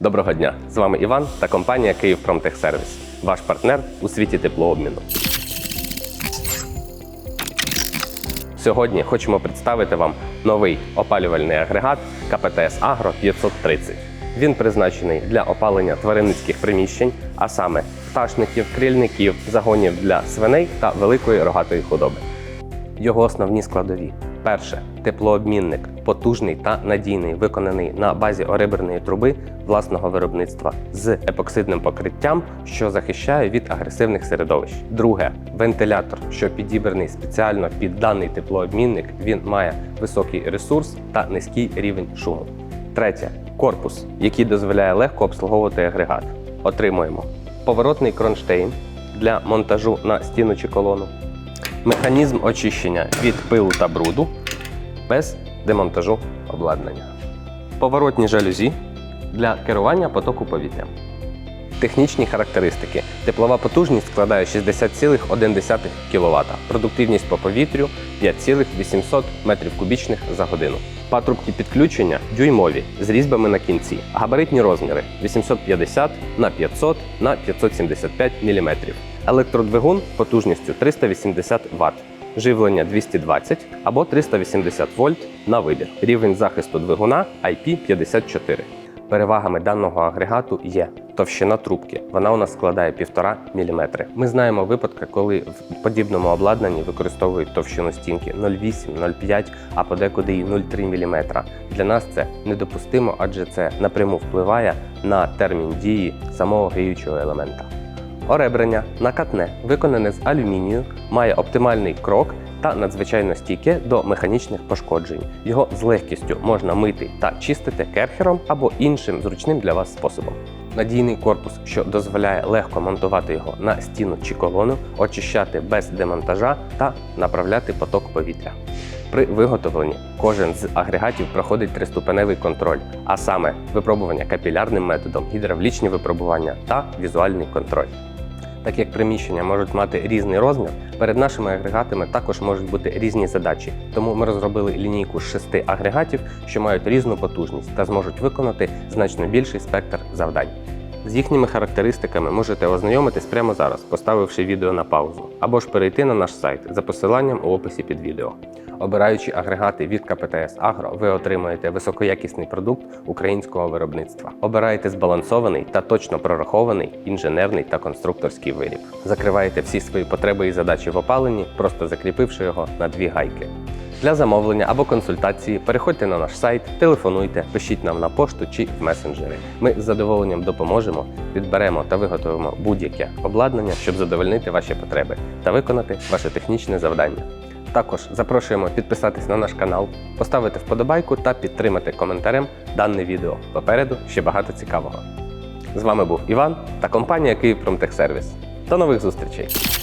Доброго дня! З вами Іван та компанія «Київпромтехсервіс», ваш партнер у світі теплообміну. Сьогодні хочемо представити вам новий опалювальний агрегат КПТС Агро 530. Він призначений для опалення тваринницьких приміщень, а саме пташників, крильників, загонів для свиней та великої рогатої худоби. Його основні складові: перше теплообмінник, потужний та надійний, виконаний на базі ореберної труби власного виробництва з епоксидним покриттям, що захищає від агресивних середовищ. Друге вентилятор, що підібраний спеціально під даний теплообмінник. Він має високий ресурс та низький рівень шуму. Третє корпус, який дозволяє легко обслуговувати агрегат. Отримуємо поворотний кронштейн для монтажу на стіну чи колону, механізм очищення від пилу та бруду без демонтажу обладнання, поворотні жалюзі для керування потоку повітря. Технічні характеристики. Теплова потужність складає 60,1 кВт, продуктивність по повітрю 5,800 метрів кубічних за годину. Патрубки підключення дюймові з різьбами на кінці. Габаритні розміри 850 на 500 на 575 мм. Електродвигун потужністю 380 Вт. Живлення 220 або 380 вольт на вибір. Рівень захисту двигуна IP54. Перевагами даного агрегату є товщина трубки. Вона у нас складає 1,5 мм. Ми знаємо випадки, коли в подібному обладнанні використовують товщину стінки 0,8, 0,5, а подекуди і 0,3 мм. Для нас це недопустимо, адже це напряму впливає на термін дії самого гріючого елемента. Оребрення накатне, виконане з алюмінію, має оптимальний крок та надзвичайно стійке до механічних пошкоджень. Його з легкістю можна мити та чистити керхером або іншим зручним для вас способом. Надійний корпус, що дозволяє легко монтувати його на стіну чи колону, очищати без демонтажа та направляти поток повітря. При виготовленні кожен з агрегатів проходить триступеневий контроль, а саме випробування капілярним методом, гідравлічні випробування та візуальний контроль. Так як приміщення можуть мати різний розмір, перед нашими агрегатами також можуть бути різні задачі. Тому ми розробили лінійку з шести агрегатів, що мають різну потужність та зможуть виконати значно більший спектр завдань. З їхніми характеристиками можете ознайомитись прямо зараз, поставивши відео на паузу, або ж перейти на наш сайт за посиланням у описі під відео. Обираючи агрегати від КПТС Агро, ви отримуєте високоякісний продукт українського виробництва. Обираєте збалансований та точно прорахований інженерний та конструкторський виріб. Закриваєте всі свої потреби і задачі в опаленні, просто закріпивши його на дві гайки. Для замовлення або консультації переходьте на наш сайт, телефонуйте, пишіть нам на пошту чи в месенджери. Ми з задоволенням допоможемо, підберемо та виготовимо будь-яке обладнання, щоб задовольнити ваші потреби та виконати ваше технічне завдання. Також запрошуємо підписатись на наш канал, поставити вподобайку та підтримати коментарем дане відео. Попереду ще багато цікавого. З вами був Іван та компанія Київпромтехсервіс. До нових зустрічей!